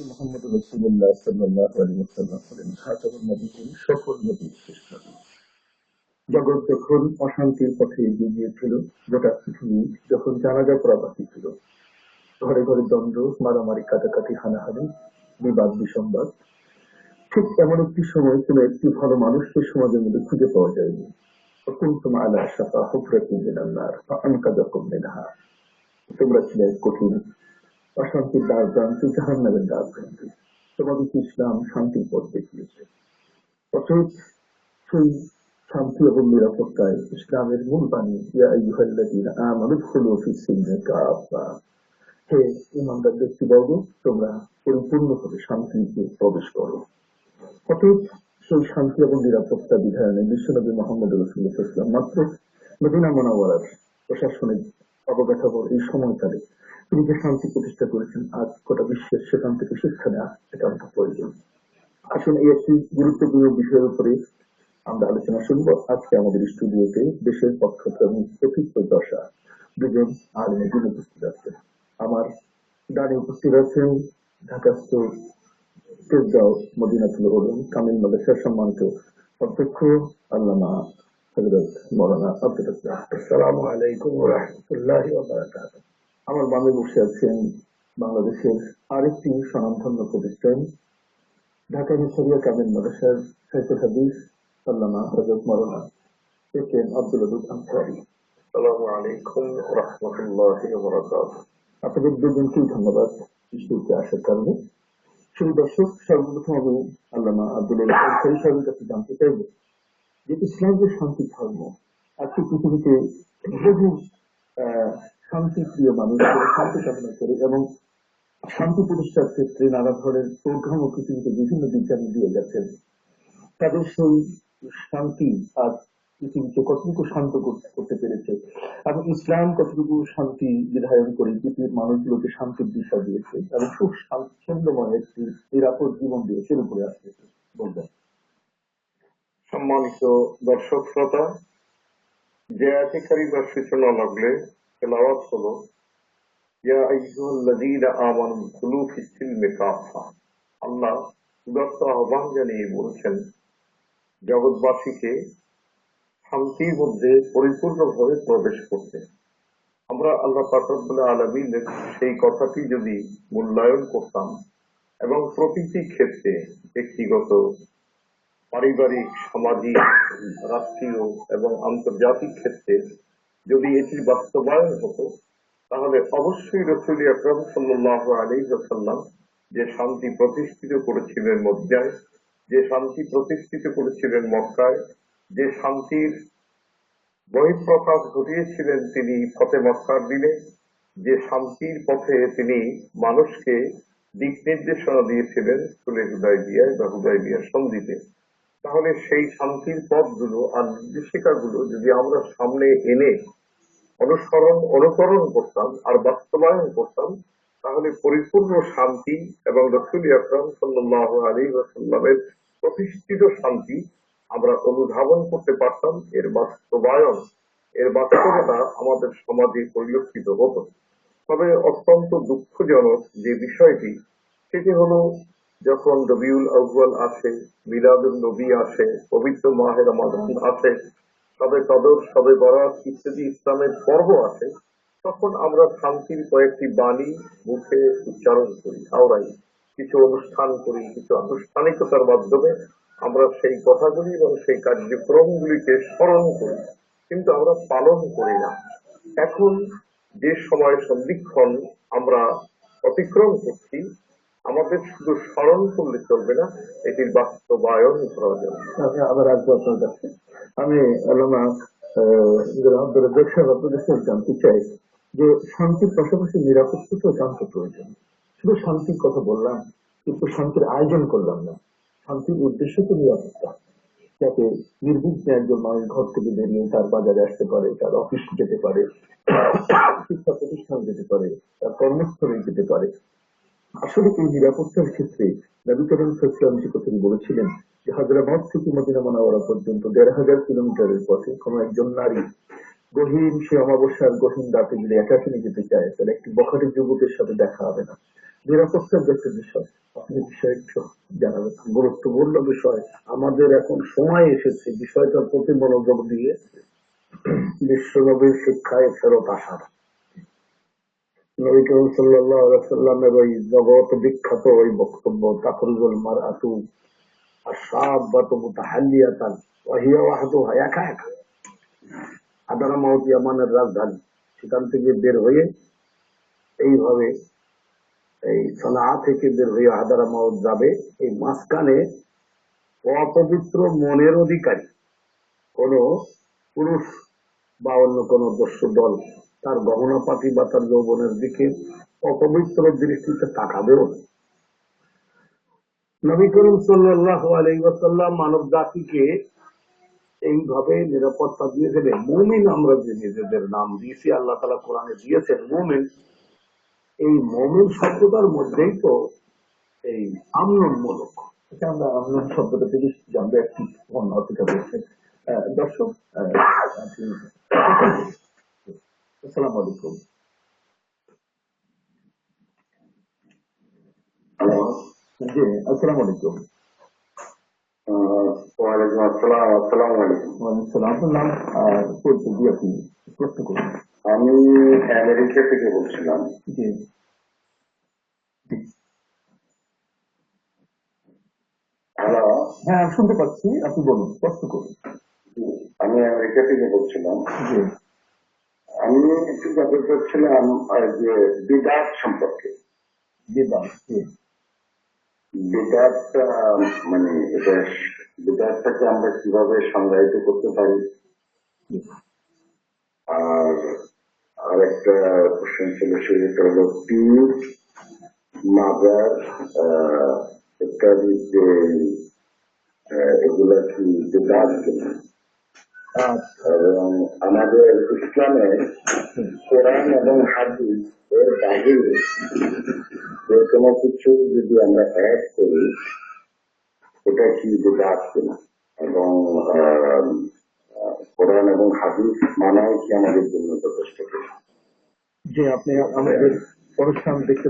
মোহাম্মদ জগৎ যখন অশান্তির পথে এগিয়ে গিয়েছিল গোটা পৃথিবী যখন জানাজা করা ছিল, ঘরে ঘরে দ্বন্দ্ব, মারামারি, কাটাকাটি, হানাহানি, বিবাদ বিসম্বাদ ঠিক এমন একটি সময় কোনো একটি ভালো মানুষকে সমাজের মধ্যে খুঁজে পাওয়া যায়নি। তোমরা ছিলে কঠিন অশান্তির দ্বার প্রান্তে জাহান নামের দ্বার প্রান্তে তোমাদেরকে ইসলাম শান্তির পথ দেখিয়েছে? অথচ সেই শান্তি এবং নিরাপত্তায় ইসলামের মূল বাণী হে ইমানদার ব্যক্তিবর্গ, তোমরা পরিপূর্ণভাবে শান্তিতে প্রবেশ করো। অতএব সেই শান্তি এবং নিরাপত্তা বিধানে বিশ্বনবী মোহাম্মদ রসুল্লাহ ইসলাম মাত্র মদিনা মোনাওয়ারার প্রশাসনিক অবকাঠামোর এই সময়কালে তিনি যে শান্তি প্রতিষ্ঠা করেছেন, আজ গোটা বিশ্বের সেখান থেকে শিক্ষা নেওয়া একান্ত প্রয়োজন। আসুন এই একটি গুরুত্বপূর্ণ বিষয়ের উপরে আমরা আলোচনা শুনব। আজকে আমাদের স্টুডিওতে দেশের পক্ষত এবং দশা দুজন আলমে দিন উপস্থিত আছেন। আমার ডানে উপস্থিত আছেন ঢাকাস্থ তেজগাঁও মদিনাতুল উলুম কামিল মাদ্রাসার সম্মানিত অধ্যক্ষ আল্লামা হযরত মৌলানা আব্দুল রাজ্জাক আসসালামু আলাইকুম ওয়া রাহমাতুল্লাহি ওয়া বারাকাতুহু আমার বামে বসে আছেন বাংলাদেশের আরেকটি স্বনামধন্য প্রতিষ্ঠান ঢাকা মিশরিয়া কামিল মাদ্রাসার সাইকুল হাদিস আল্লামা হযরত মৌলানা এ কে এম আব্দুল আদুদ আনসারী السلام عليكم ورحمة الله وبركاته আপনাদের দুজনকেই ধন্যবাদ স্টুডিওতে আসার কারণে শুধু দর্শক সর্বপ্রথম আমি আল্লামা আব্দুল আনসারী সাহেবের কাছে জানতে চাইব যে ইসলাম যে শান্তি ধর্ম আজকে পৃথিবীতে বহু আহ, শান্তিপ্রিয় মানুষ শান্তি কামনা করে এবং শান্তি প্রতিষ্ঠার ক্ষেত্রে নানা ধরনের প্রোগ্রাম ও পৃথিবীতে বিভিন্ন বিজ্ঞানী দিয়ে গেছেন। তাদের সেই শান্তি আজ পৃথিবীকে কতটুকু শান্ত করতে পেরেছে এবং ইসলাম কতটুকু শান্তি বিধায়ন করে পৃথিবীর মানুষগুলোকে শান্তির দিশা দিয়েছে এবং সুখ স্বাচ্ছন্দ্যময় একটি নিরাপদ জীবন দিয়েছে উপরে আসছে বলবেন? সম্মানিত দর্শক শ্রোতা, যে আয়াতে কারিমার সূচনা লাগলে তেলাওয়াত হলো আল্লাহ আহ্বান জানিয়ে বলছেন, জগৎবাসীকে শান্তির মধ্যে পরিপূর্ণভাবে প্রবেশ করতে। আমরা আল্লাহ পাকরবুল্লাহ আলমীর সেই কথাটি যদি মূল্যায়ন করতাম এবং প্রতিটি ক্ষেত্রে ব্যক্তিগত পারিবারিক, সামাজিক, রাষ্ট্রীয় এবং আন্তর্জাতিক ক্ষেত্রে যদি এটির বাস্তবায়ন হতো, তাহলে অবশ্যই রসুল আকরম সাল্লাহ আলী সাল্লাম যে শান্তি প্রতিষ্ঠিত করেছিলেন মদিনায় যে শান্তি প্রতিষ্ঠিত করেছিলেন মক্কায়, যে শান্তির বহিঃপ্রকাশ ঘটিয়েছিলেন তিনি ফতে মক্কার দিনে, যে শান্তির পথে তিনি মানুষকে দিক নির্দেশনা দিয়েছিলেন সুলে হুদায় বিয়ায় বা হুদায় বিয়ার সন্ধিতে। তাহলে সেই শান্তির পথগুলো আর নির্দেশিকাগুলো যদি আমরা সামনে এনে অনুসরণ, অনুকরণ করতাম আর বাস্তবায়ন করতাম, তাহলে পরিপূর্ণ শান্তি এবং রসুল আকরম সাল্লাহ আলী ওয়াসাল্লামের প্রতিষ্ঠিত শান্তি আমরা অনুধাবন করতে পারতাম, এর বাস্তবায়ন, এর বাস্তবতা আমাদের সমাজে পরিলক্ষিত হতো। তবে অত্যন্ত দুঃখজনক যে বিষয়টি, সেটি হলো যখন রবিউল আউ্বাল আসে মিলাদুল নবী আসে, পবিত্র মাহের রমাদান আসে, সবে কদর, সবে বরাত ইত্যাদি ইসলামের পর্ব আসে, তখন আমরা শান্তির কয়েকটি বাণী মুখে উচ্চারণ করি আওড়াই কিছু অনুষ্ঠান করি, কিছু আনুষ্ঠানিকতার মাধ্যমে আমরা সেই কথাগুলি এবং সেই কার্যক্রমগুলিকে স্মরণ করি, কিন্তু আমরা পালন করি না। এখন যে সময় সন্ধিক্ষণ আমরা অতিক্রম করছি আমাদের শুধু স্মরণ করলে চলবে না এটির বাস্তবায়ন প্রয়োজন আমি আবার আসব আপনার কাছে আমি জানতে চাই যে শান্তির পাশাপাশি নিরাপত্তাও জানতে প্রয়োজন। শুধু শান্তির কথা বললাম, কিন্তু শান্তির আয়োজন করলাম না। শান্তির উদ্দেশ্য তো নিরাপত্তা। যাতে নির্বিঘ্নে একজন মানুষ ঘর থেকে বেরিয়ে তার বাজারে আসতে পারে, তার অফিস যেতে পারে, শিক্ষা প্রতিষ্ঠান যেতে পারে, তার কর্মস্থলে যেতে পারে। আসলে এই নিরাপত্তার ক্ষেত্রে নবী করিম যে কথাটি বলেছিলেন যে হায়দ্রাবাদ থেকে মদিনা মোনাওয়ারা পর্যন্ত দেড় হাজার কিলোমিটারের পথে কোন একজন নারী গহীন সে অমাবস্যার গহীন রাতে যদি একাকিনী যেতে চায়, তাহলে একটি বখাটে যুবকের সাথে দেখা হবে না। নিরাপত্তার যে বিষয়, আপনি বিষয় একটু জানাবেন। গুরুত্বপূর্ণ বিষয়, আমাদের এখন সময় এসেছে। বিষয়টার প্রতি মনোযোগ দিয়ে বিশ্বনবীর শিক্ষায় ফেরত আসার। ওই বিখ্যাত ওই বক্তব্য হাদারামাউত ইয়ামানের রাজধানী, সেখান থেকে বের হয়ে এইভাবে এই সনা থেকে বের হয়ে হাদারামাউত যাবে, এই মাঝখানে অপবিত্র মনের অধিকারী, কোন পুরুষ বা অন্য কোন দস্যু দল তার গহনা পাতি বা তার যৌবনের দিকে অপবিত্র দৃষ্টিতে তাকাবেও না। নবী করিম সাল্লাহ মানব জাতিকে এইভাবে নিরাপত্তা দিয়ে দেবে। মুমিন আমরা যে নিজেদের নাম দিয়েছি, আল্লাহ তালা কোরআনে দিয়েছেন, মুমিন। এই মমিন শব্দটার মধ্যেই তো এই আমনমূলক এটা আমরা আমন শব্দটা থেকে জানব একটি অন্য বলছে দর্শক আহ, আপনি আসসালামু আলাইকুম হ্যালো জি আসসালামু আলাইকুম ওয়ালাইকুম আসসালাম আসসালামু আলাইকুম নাম পরিচয় দিয়ে আপনি প্রশ্ন করুন আমি আমেরিকা থেকে বলছিলাম। হ্যালো হ্যাঁ শুনতে পাচ্ছি আপনি বলুন প্রশ্ন করুন আমি আমেরিকা থেকে বলছিলাম আমি একটু চাচ্ছিলাম আহ, যে বিদাত সম্পর্কে। বিদান জি মানে এটা বিদাতটাকে আমরা কীভাবে সংজ্ঞায়িত করতে পারি? আর আর একটা কোশ্চেন ছিল সেটা হলো মাজার আহ, ইত্যাদি যে এগুলা কি বিদাত কিনা? আচ্ছা এবং আমাদের ইসলামে কোরআন এবং হাদিস এর বাহিরে যে কোনো কিছু যদি আমরা অ্যাড করি, এটা কি যেটা আসছে না এবং কোরআন এবং হাদিস মানাও কি আমাদের জন্য যথেষ্ট যে আপনি আমাদের অনুষ্ঠান দেখতে